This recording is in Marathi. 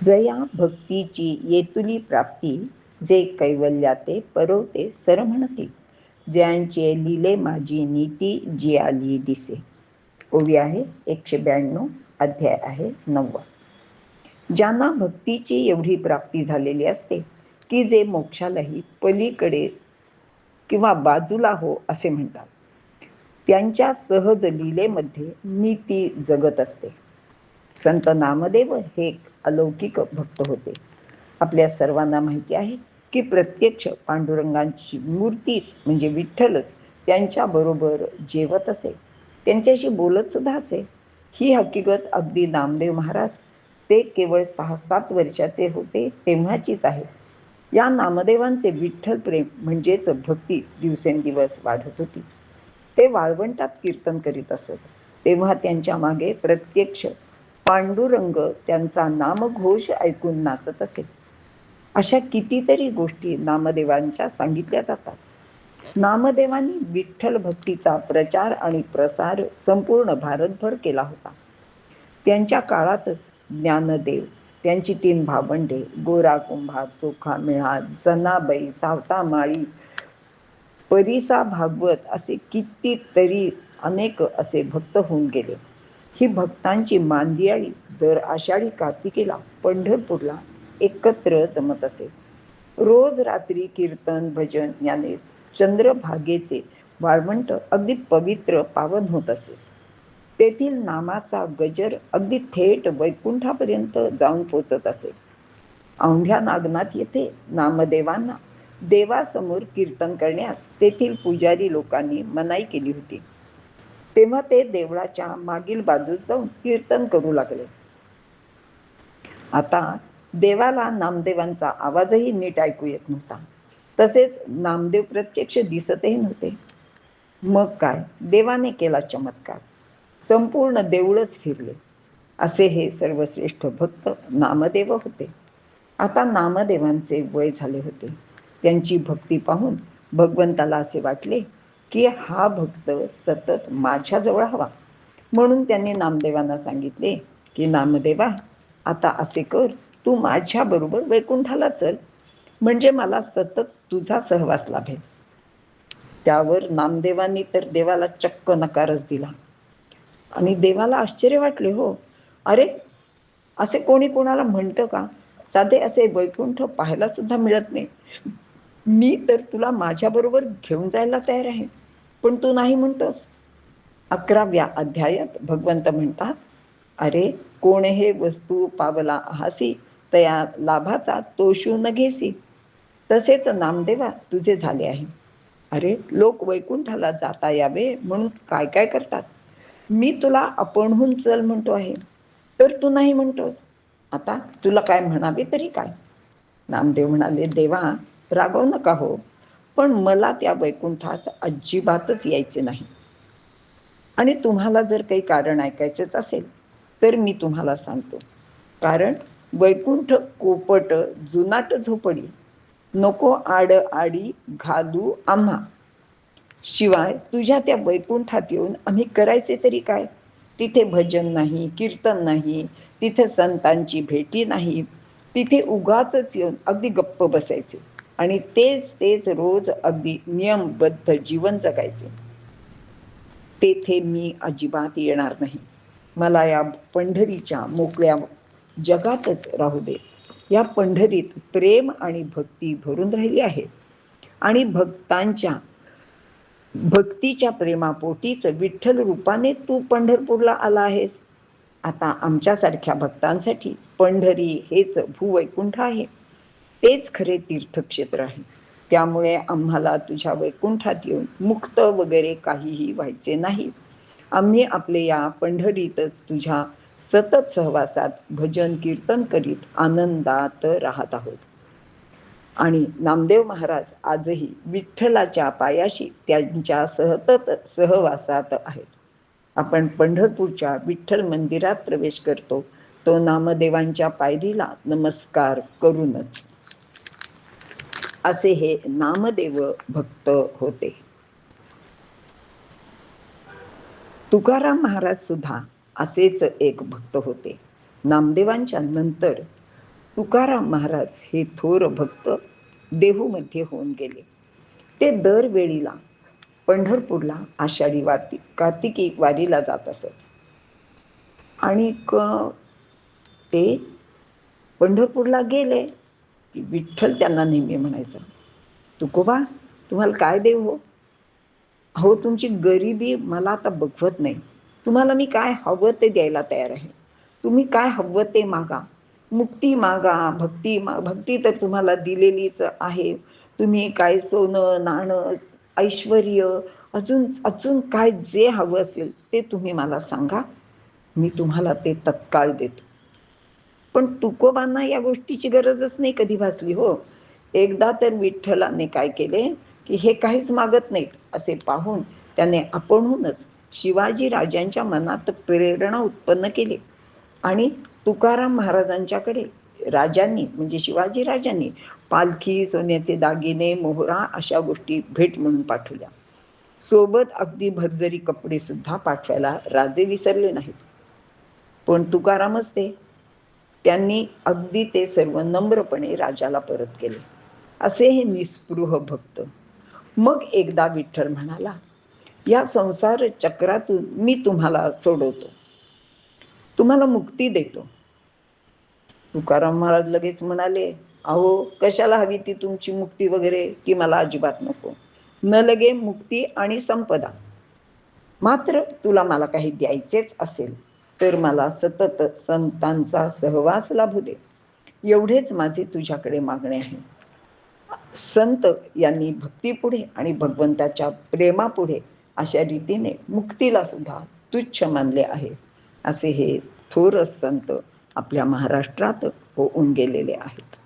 जया भक्तीची येतुली प्राप्ती जे कैवल्याते परवते सर म्हणती ज्यांचे लिले माझी नीती जी आली दिसे. ओवी आहे एकशे ब्याण्णव अध्याय आहे नववा. ज्यांना भक्तीची एवढी प्राप्ती झालेली असते की जे मोक्षालाही पलीकडे किंवा बाजूला हो असे म्हणतात. त्यांच्या सहज लीलेमध्ये नीती जगत असते. संत नामदेव हे अलौकिक भक्त होते. आपल्या सर्वांना माहिती आहे की प्रत्यक्ष पांडुरंगांची मूर्तीच म्हणजे विठ्ठलच त्यांच्याबरोबर जेवत असे. त्यांच्याशी बोलत सुद्धा असे. ही हकीकत अगदी नामदेव महाराज ते केवळ सहा सात वर्षाचे होते तेव्हाचीच आहे. या नामदेवांचे विठ्ठल प्रेम म्हणजेच भक्ती दिवसेंदिवस वाढत होती. ते वाळवंटात कीर्तन करीत असत. तेव्हा त्यांच्या मागे प्रत्यक्ष पांडुरंग त्यांचा नामघोष ऐकून नाचत असे. अशा कितीतरी गोष्टी नामदेवांच्या सांगितल्या जातात. नामदेवांनी विठ्ठल भक्तीचा प्रचार आणि प्रसार संपूर्ण भारतभर केला होता. त्यांच्या काळातच ज्ञानदेव त्यांची तीन भावंडे गोरा कुंभा चोखा मिळा जनाबाई सावता माळी परिसा भागवत असे कितीतरी अनेक असे भक्त होऊन गेले. ही भक्तांची मांदियाळी दर आषाढी कार्तिकेला पंढरपूरला एकत्र जमत असे. रोज रात्री कीर्तन भजन याने चंद्रभागेचे वाळवंट अगदी पवित्र पावन होत असे. तेथील नामाचा गजर अगदी थेट वैकुंठापर्यंत जाऊन पोचत असे. औंढ्या नागनाथ येथे नामदेवांना देवासमोर कीर्तन करण्यास तेथील पुजारी लोकांनी मनाई केली होती. तेव्हा ते देवळाच्या मागील बाजूस जाऊन कीर्तन करू लागले. आता देवाला नामदेवांचा आवाजही नीट ऐकू येत नव्हता. तसेच नामदेव प्रत्यक्ष दिसतही नव्हते. मग काय? देवाने केला चमत्कार. संपूर्ण देऊळच फिरले. असे हे सर्वश्रेष्ठ भक्त नामदेव होते. आता नामदेवांचे वय झाले होते. त्यांची भक्ती पाहून भगवंताला असे वाटले की हा भक्त सतत माझ्याजवळ हवा. म्हणून त्यांनी नामदेवांना सांगितले की नामदेवा आता असे कर तू माझ्या बरोबर वैकुंठाला चल. म्हणजे मला सतत तुझा सहवास लाभेल. त्यावर नामदेवांनी तर देवाला चक्क नकारच दिला. आणि देवाला आश्चर्य वाटले हो. अरे असे कोणी कोणाला म्हणतं का? साधे असे वैकुंठ पाहायला सुद्धा मिळत नाही. मी तर तुला माझ्याबरोबर घेऊन जायला तयार आहे. पण तू नाही म्हणतोस. अकराव्या अध्यायात भगवंत म्हणतात अरे कोण हे वस्तू पावला आहासी तया लाभाचा तोषू न घेसी. तसेच नामदेवा तुझे झाले आहे. अरे लोक वैकुंठाला जाता यावे म्हणून काय काय करतात? मी तुला आपणहून चल म्हणतो आहे. तर तू नाही म्हणतोस. आता तुला काय म्हणावे तरी काय? नामदेव म्हणाले देवा रागव नका हो. पण मला त्या वैकुंठात अजिबातच यायचे नाही. आणि तुम्हाला जर काही कारण ऐकायचेच असेल तर मी तुम्हाला सांगतो. कारण वैकुंठ कोपट जुनाट झोपडी नको आड आडी घालू आम्हा. शिवाय तुझ्या त्या वैकुंठात येऊन आम्ही करायचे तरी काय? तिथे भजन नाही कीर्तन नाही तिथे संतांची भेटी नाही तिथे उगाच येऊन अगदी गप्प बसायचे. आणि तेच तेच रोज अगदी नियमबद्ध जीवन जगायचे. तेथे मी अजिबात येणार नाही. मला या पंढरीच्या मोकळ्या जगातच राहू दे. या पंढरीत प्रेम आणि भक्ती भरून राहिली आहे. आणि भक्तांच्या भक्तीच्या प्रेमापोटीच विठ्ठल रूपाने तू पंढरपूरला आला आहेस. आता आमच्यासारख्या भक्तांसाठी पंढरी हेच भूवैकुंठ आहे. तेच खरे तीर्थक्षेत्र आहे. त्यामुळे आम्हाला तुझ्या वैकुंठात येऊन मुक्त वगैरे काहीही व्हायचे नाही. आम्ही आपले या पंढरीतच तुझ्या सतत सहवासात भजन कीर्तन करीत आनंदात राहत आहोत. आणि नामदेव महाराज आजही विठ्ठलाच्या पायाशी त्यांच्या सहतत सहवासात आहेत. आपण पंढरपूरच्या विठ्ठल मंदिरात प्रवेश करतो. तो नामदेवांच्या पायरीला नमस्कार करूनच. असे हे नामदेव भक्त होते. तुकाराम महाराज सुद्धा असेच एक भक्त होते. नामदेवांच्या नंतर तुकाराम महाराज हे थोर भक्त देहूमध्ये होऊन गेले. ते दरवेळीला पंढरपूरला आषाढी वाती कार्तिकी वारीला जात असत. आणि ते पंढरपूरला गेले. की विठ्ठल त्यांना नेहमी म्हणायचं तुकोबा तुम्हाला काय देऊ हो? हो तुमची गरिबी मला आता बघवत नाही. तुम्हाला मी काय हवं ते द्यायला तयार आहे. तुम्ही काय हवं ते मागा. मुक्ती मागा भक्ती मा भक्ती तर तुम्हाला दिलेलीच आहे. तुम्ही काय सोनं नाणं ऐश्वर अजून अजून काय जे हवं असेल ते तुम्ही मला सांगा. मी तुम्हाला ते तत्काळ देतो. पण तुकोबांना या गोष्टीची गरजच नाही कधी भासली हो. एकदा तर विठ्ठलाने काय केले की हे काहीच मागत नाहीत असे पाहून त्याने आपणहूनच शिवाजी राजांच्या मनात प्रेरणा उत्पन्न केली. आणि तुकाराम महाराजांच्याकडे राजांनी म्हणजे शिवाजी राजांनी पालखी सोन्याचे दागिने मोहरा अशा गोष्टी भेट म्हणून पाठवल्या. सोबत अगदी भरजरी कपडे सुद्धा पाठवायला राजे विसरले नाहीत. पण तुकारामच ते त्यांनी अगदी ते सर्व नम्रपणे राजाला परत केले. असे हे निस्पृह भक्त. मग एकदा विठ्ठल म्हणाला या संसार चक्रातून मी तुम्हाला सोडवतो. तुम्हाला मुक्ती देतो. तुकाराम महाराज लगेच म्हणाले अहो कशाला हवी ती तुमची मुक्ती वगैरे? ती मला अजिबात नको. न लगे मुक्ती आणि संपदा. मात्र तुला मला काही द्यायचेच असेल. तर मला सतत संतांचा सहवास लाभू दे. एवढेच माझे तुझ्याकडे मागणे आहे. संत यांनी भक्तीपुढे आणि भगवंताच्या प्रेमापुढे अशा रीतीने मुक्तीला सुद्धा तुच्छ मानले आहे. असे हे थोर संत आपल्या महाराष्ट्रात होऊन गेलेले आहेत.